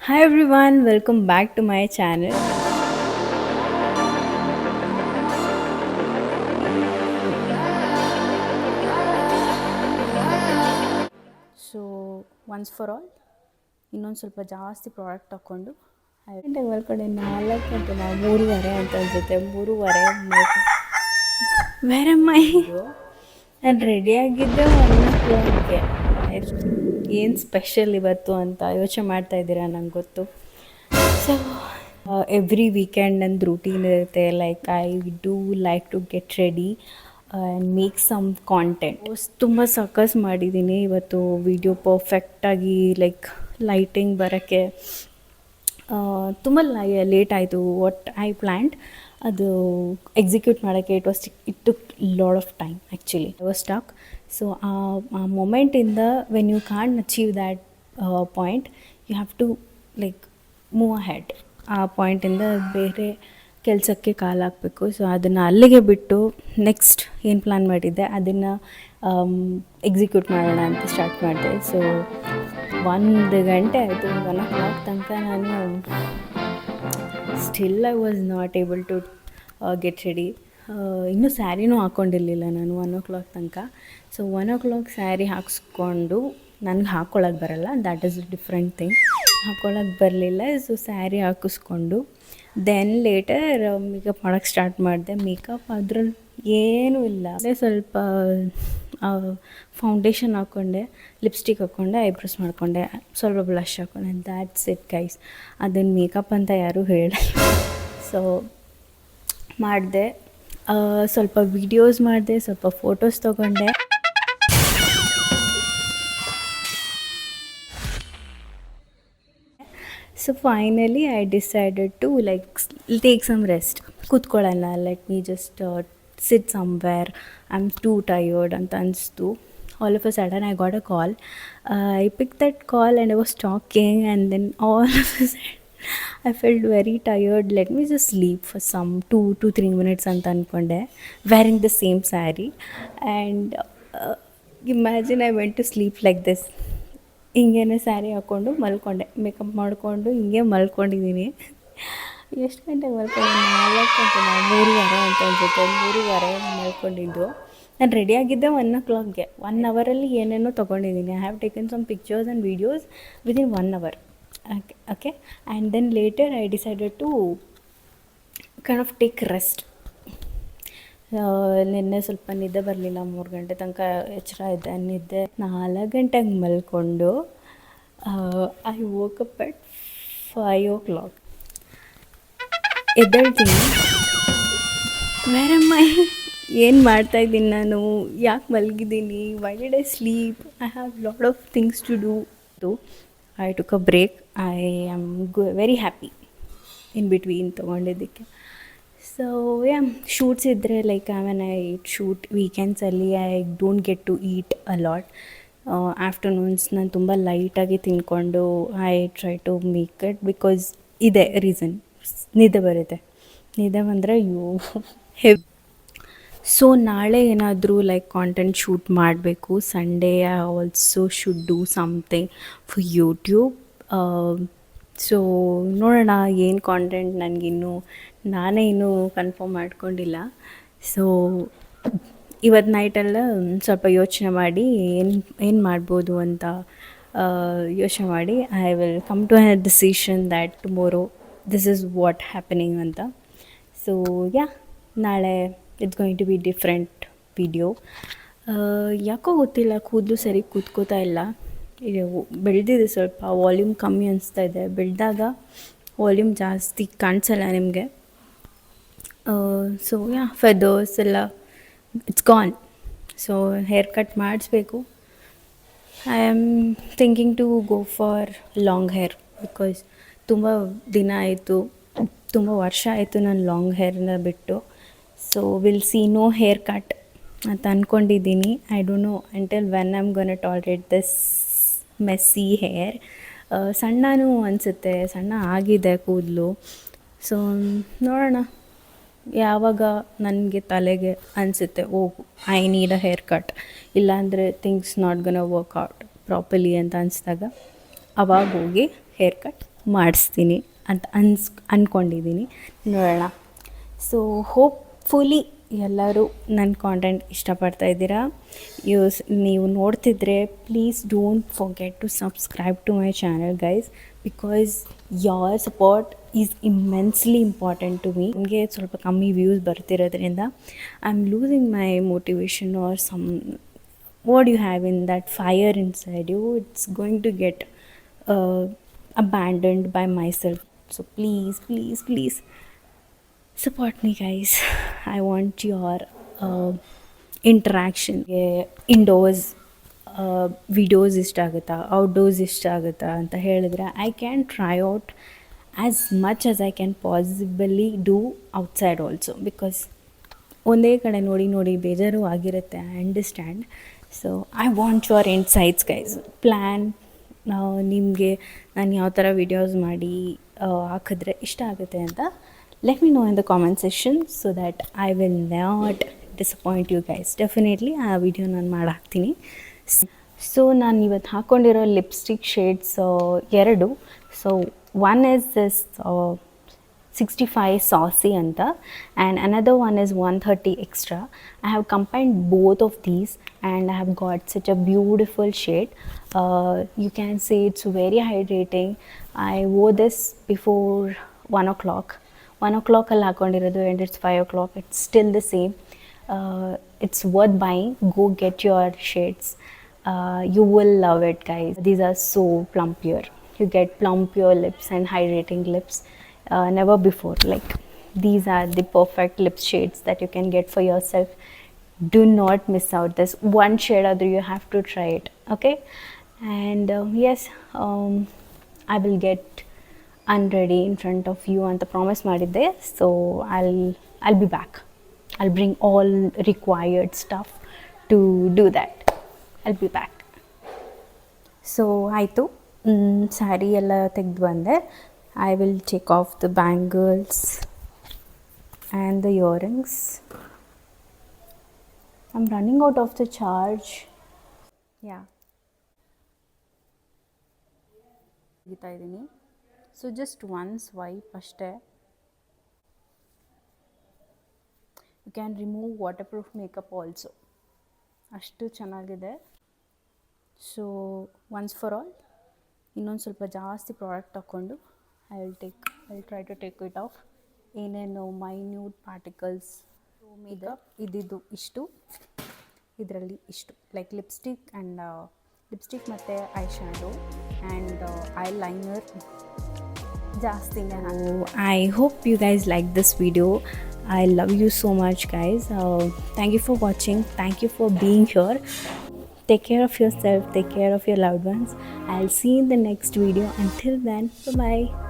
Hi everyone, welcome back to my channel so once for all ಇನ್ನೊಂದು ಸ್ವಲ್ಪ ಜಾಸ್ತಿ product ತಗೊಂಡು ಗಂಟೆಗೆ ಮಲ್ಕೊಂಡೆ ನಾಲ್ಕು ಗಂಟೆ ನಾವು ಮೂರುವರೆ ಅಂತ ಅನ್ಸುತ್ತೆ. ಮೂರುವರೆ ಬೇರೆ ಮೈ ನಾನು ರೆಡಿಯಾಗಿದ್ದೆ ಒನ್ ಓ ಕ್ಲಾಕ್ಗೆ ಏನು ಸ್ಪೆಷಲ್ ಇವತ್ತು ಅಂತ ಯೋಚನೆ ಮಾಡ್ತಾ ಇದ್ದೀರಾ ನಂಗೆ ಗೊತ್ತು. ಸೊ ಎವ್ರಿ ವೀಕೆಂಡ್ ನಂದು ರೂಟೀನ್ ಇರುತ್ತೆ like I do like to get ready and make some content ತುಂಬ ಸಕಸ್ ಮಾಡಿದ್ದೀನಿ ಇವತ್ತು ವಿಡಿಯೋ ಪರ್ಫೆಕ್ಟಾಗಿ ಲೈಕ್ ಲೈಟಿಂಗ್ ಬರೋಕ್ಕೆ. ತುಂಬ ಲೇಟ್ ಆಯಿತು. ವಾಟ್ ಐ ಪ್ಲ್ಯಾಂಟ್ ಅದು ಎಕ್ಸಿಕ್ಯೂಟ್ ಮಾಡೋಕ್ಕೆ it was it took lot of time actually I was stuck so ಆ ಮೊಮೆಂಟಿಂದ when you can achieve that point you have to like move ahead ಆ ಪಾಯಿಂಟಿಂದ ಬೇರೆ ಕೆಲಸಕ್ಕೆ ಕಾಲು ಹಾಕಬೇಕು. ಸೊ ಅದನ್ನು ಅಲ್ಲಿಗೆ ಬಿಟ್ಟು ನೆಕ್ಸ್ಟ್ ಏನು ಪ್ಲ್ಯಾನ್ ಮಾಡಿದ್ದೆ, ಅದನ್ನು ಎಕ್ಸಿಕ್ಯೂಟ್ ಮಾಡೋಣ ಅಂತ ಸ್ಟಾರ್ಟ್ ಮಾಡಿದೆ. ಸೊ ಒಂದು ಗಂಟೆ ಆಯಿತು ಒನ್ ಓ ಕ್ಲಾಕ್ ತನಕ ನಾನು still I was not able to get ready ಇನ್ನೂ ಸ್ಯಾರಿನೂ ಹಾಕ್ಕೊಂಡಿರಲಿಲ್ಲ ನಾನು ಒನ್ ಓ ಕ್ಲಾಕ್ ತನಕ. So one o'clock sari ಹಾಕ್ಸ್ಕೊಂಡು ನನಗೆ ಹಾಕ್ಕೊಳಕ್ಕೆ ಬರಲ್ಲ ದ್ಯಾಟ್ ಈಸ್ ಡಿಫ್ರೆಂಟ್ ಥಿಂಗ್ ಹಾಕ್ಕೊಳಕ್ಕೆ ಬರಲಿಲ್ಲ ಸೊ ಸ್ಯಾರಿ ಹಾಕಿಸ್ಕೊಂಡು ದೆನ್ ಲೇಟರ್ ಮೇಕಪ್ ಮಾಡೋಕ್ಕೆ ಸ್ಟಾರ್ಟ್ ಮಾಡಿದೆ. ಮೇಕಪ್ ಅದ್ರಲ್ಲಿ ಏನೂ ಇಲ್ಲ. ಅದೇ ಸ್ವಲ್ಪ ಫೌಂಡೇಶನ್ ಹಾಕ್ಕೊಂಡೆ ಲಿಪ್ಸ್ಟಿಕ್ ಹಾಕ್ಕೊಂಡೆ ಐಬ್ರೋಸ್ ಮಾಡಿಕೊಂಡೆ, ಸ್ವಲ್ಪ ಬ್ಲಷ್ ಹಾಕ್ಕೊಂಡೆ ದ್ಯಾಟ್ಸ್ ಇಟ್ ಗೈಸ್ ಅದನ್ನು ಮೇಕಪ್ ಅಂತ ಯಾರೂ ಹೇಳಲ್ಲ. ಸೊ ಮಾಡಿದೆ. ಸ್ವಲ್ಪ ವೀಡಿಯೋಸ್ ಮಾಡಿದೆ, ಸ್ವಲ್ಪ ಫೋಟೋಸ್ ತೊಗೊಂಡೆ. So finally I decided to like take some rest ಕೂತ್ಕೊಳ್ಳೋಣ let me just sit somewhere I am too tired ಅಂತ ಅನಿಸ್ತು. All of a sudden I got a call I pick that call and I was talking and then all of a sudden I felt very tired let me just sleep for some two to three minutes ಅಂತ ಅಂದ್ಕೊಂಡೆ wearing the same sari and imagine I went to sleep like this ಹಿಂಗೇನೆ sari ಹಾಕ್ಕೊಂಡು ಮಲ್ಕೊಂಡೆ makeup ಮಾಡಿಕೊಂಡು ಹಿಂಗೆ ಮಲ್ಕೊಂಡಿದ್ದೀನಿ. ಎಷ್ಟು ಗಂಟೆಗೆ ಮಲ್ಕೊಂಡು ನಾಲ್ಕು ಗಂಟೆ ಮೂರುವರೆ ಅಂತ ಅನ್ಸುತ್ತೆ. ಮೂರುವರೆ ಮಲ್ಕೊಂಡಿದ್ದು. ನಾನು ರೆಡಿಯಾಗಿದ್ದೆ ಒನ್ ಓ ಕ್ಲಾಕ್ಗೆ ಒನ್ ಅವರಲ್ಲಿ ಏನೇನೋ ತೊಗೊಂಡಿದ್ದೀನಿ. I have taken some pictures and videos within one hour okay okay and then later I decided to kind of take rest ನಿನ್ನೆ ಸ್ವಲ್ಪ ನಿದ್ದೆ ಬರಲಿಲ್ಲ. ಮೂರು ಗಂಟೆ ತನಕ ಎಚ್ಚರ ಇದ್ದೆ, ನಿದ್ದೆ. ನಾಲ್ಕು ಗಂಟೆಗೆ ಮಲ್ಕೊಂಡು I woke up at five o'clock ಎದ್ದೇಳ್ತೀನಿ. ವೇರಮ್ಮ ಏನು ಮಾಡ್ತಾಯಿದ್ದೀನಿ ನಾನು? ಯಾಕೆ ಮಲಗಿದ್ದೀನಿ? Why did I sleep I have lot of things to do I took a break I am ಗು ವೆರಿ ಹ್ಯಾಪಿ ಇನ್ ಬಿಟ್ವೀನ್ ತೊಗೊಂಡಿದ್ದಕ್ಕೆ. ಸೊ ಯಾ ಶೂಟ್ಸ್ ಇದ್ದರೆ like I when I shoot ವೀಕೆಂಡ್ಸಲ್ಲಿ I don't get to eat a lot afternoons ನಾನು ತುಂಬ ಲೈಟಾಗಿ ತಿನ್ಕೊಂಡು I try to make it because ಇದೆ reason ನಿದ್ದೆ ಬರುತ್ತೆ. ನಿದ್ದೆ ಬಂದರೆ ಯೋ ಹೆವ್ ಸೊ ನಾಳೆ ಏನಾದರೂ ಲೈಕ್ ಕಾಂಟೆಂಟ್ ಶೂಟ್ ಮಾಡಬೇಕು. Sunday I also should do something for YouTube so ನೋಡೋಣ ಏನು ಕಾಂಟೆಂಟ್ ನನಗಿನ್ನೂ ನಾನೇ ಇನ್ನೂ ಕನ್ಫರ್ಮ್ ಮಾಡ್ಕೊಂಡಿಲ್ಲ. ಸೊ ಇವತ್ತು ನೈಟೆಲ್ಲ ಸ್ವಲ್ಪ ಯೋಚನೆ ಮಾಡಿ ಏನು ಏನು ಮಾಡ್ಬೋದು ಅಂತ ಯೋಚನೆ ಮಾಡಿ. I will come to a decision that tomorrow this is what happening ಅಂತ. ಸೊ ಯಾ ನಾಳೆ it's going to be different video ಯಾಕೋ ಗೊತ್ತಿಲ್ಲ, ಕೂದಲು ಸರಿ ಕೂತ್ಕೋತಾ ಇಲ್ಲ. ಬೆಳೆದಿದೆ ಸ್ವಲ್ಪ ವಾಲ್ಯೂಮ್ ಕಮ್ಮಿ ಅನಿಸ್ತಾ ಇದೆ. ಬೆಳೆದಾಗ ವಾಲ್ಯೂಮ್ ಜಾಸ್ತಿ ಕಾಣಿಸಲ್ಲ ನಿಮಗೆ. ಸೊ ಯಾ ಫೆದರ್ಸ್ ಎಲ್ಲ it's gone so hair cut ಮಾಡಿಸ್ಬೇಕು. I am thinking to go for long hair because ತುಂಬ ದಿನ ಆಯಿತು, ತುಂಬ ವರ್ಷ ಆಯಿತು ನಾನು ಲಾಂಗ್ ಹೇರ್ನ ಬಿಟ್ಟು. So will see no hair cut ಅಂತ ಅಂದ್ಕೊಂಡಿದ್ದೀನಿ I don't know until when I'm gonna tolerate this messy hair ಸಣ್ಣನೂ ಅನಿಸುತ್ತೆ, ಸಣ್ಣ ಆಗಿದೆ ಕೂದಲು. ಸೊ ನೋಡೋಣ. ಯಾವಾಗ ನನಗೆ ತಲೆಗೆ ಅನಿಸುತ್ತೆ, ಓ I need a hair cut ಇಲ್ಲಾಂದರೆ things not gonna work out properly ಅಂತ ಅನಿಸಿದಾಗ, ಅವಾಗ ಹೋಗಿ ಹೇರ್ ಕಟ್ ಮಾಡಿಸ್ತೀನಿ ಅಂತ ಅನ್ಸ್ ಅಂದ್ಕೊಂಡಿದ್ದೀನಿ ನೋಡೋಣ. ಸೊ ಹೋಪ್ಫುಲಿ ಎಲ್ಲರೂ ನನ್ನ ಕಾಂಟೆಂಟ್ ಇಷ್ಟಪಡ್ತಾ ಇದ್ದೀರಾ. ಯೂಸ್ ನೀವು ನೋಡ್ತಿದ್ರೆ please don't forget to subscribe to my channel guys because your support is immensely important to me ನನಗೆ ಸ್ವಲ್ಪ ಕಮ್ಮಿ views ಬರ್ತಿರೋದ್ರಿಂದ I am losing my motivation or some what you have in that fire inside you it's going to get abandoned by myself. So please please please support me guys. I want your uh, interaction. Indoors videos ಇಷ್ಟ ಆಗುತ್ತಾ? Outdoors ಇಷ್ಟ ಆಗುತ್ತಾ ಅಂತ ಹೇಳಿದ್ರೆ I can try out as much as I can possibly do outside also because ಒಂದೇ ಕಡೆ ನೋಡಿ ನೋಡಿ ಬೇಜಾರು ಆಗಿರುತ್ತೆ I understand so I want your insights guys plan ನಿಮಗೆ ನಾನು ಯಾವ ಥರ ವೀಡಿಯೋಸ್ ಮಾಡಿ ಹಾಕಿದ್ರೆ ಇಷ್ಟ ಆಗುತ್ತೆ ಅಂತ let me know in the comment session so that I will not disappoint you guys definitely ಆ ವಿಡಿಯೋ ನಾನು ಮಾಡಿ ಹಾಕ್ತೀನಿ ಸೊ ನಾನು ಇವತ್ತು ಹಾಕ್ಕೊಂಡಿರೋ ಲಿಪ್ಸ್ಟಿಕ್ ಶೇಡ್ಸ್ ಎರಡು. So one is this sixty five ಸಾಸಿ ಅಂತ and another one is one thirty extra I have combined both of these and I have got such a beautiful shade you can say it's very hydrating I wore this before one o'clock one O ಕ್ಲಾಕಲ್ಲಿ ಹಾಕ್ಕೊಂಡಿರೋದು and it's five o'clock it's still the same it's worth buying go get your shades you will love it guys these are so plumpier you get plumpier lips and hydrating lips uh, never before like these are the perfect lip shades that you can get for yourself do not miss out this one shade other you have to try it okay and um, yes um, i will get unready in front of you ಅಂತ promise ಮಾಡಿದ್ದೆ so I'll I'll be back I'll bring all required stuff to do that I'll be back so ಆಯಿತು ಸ್ಯಾರಿ ಎಲ್ಲ ತೆಗೆದು ಬಂದೆ Will take off the bangles and the earrings I am running out of the charge yeah ತೆಗಿತಾ ಇದ್ದೀನಿ. So just one swipe ಅಷ್ಟೇ. You can remove waterproof makeup also ಅಷ್ಟು ಚೆನ್ನಾಗಿದೆ. So once for all ಇನ್ನೊಂದು ಸ್ವಲ್ಪ ಜಾಸ್ತಿ ಪ್ರಾಡಕ್ಟ್ ತಗೊಂಡು I will take I will try to take it off ಏನೇನು ಮೈನ್ಯೂಟ್ ಪಾರ್ಟಿಕಲ್ಸ್ ಮೇಕಪ್ ಇದ್ದಿದ್ದು ಇಷ್ಟು. ಇದರಲ್ಲಿ ಇಷ್ಟು. ಲೈಕ್ ಲಿಪ್ಸ್ಟಿಕ್ ಆ್ಯಂಡ್ ಲಿಪ್ಸ್ಟಿಕ್ ಮತ್ತು I shadow and eyeliner ಜಾಸ್ತಿನೇ ನಾನು I hope you guys like this video I love you so much guys thank you for watching thank you for being here take care of yourself. Take care of your loved ones. I'll see you in the next video. Until then bye bye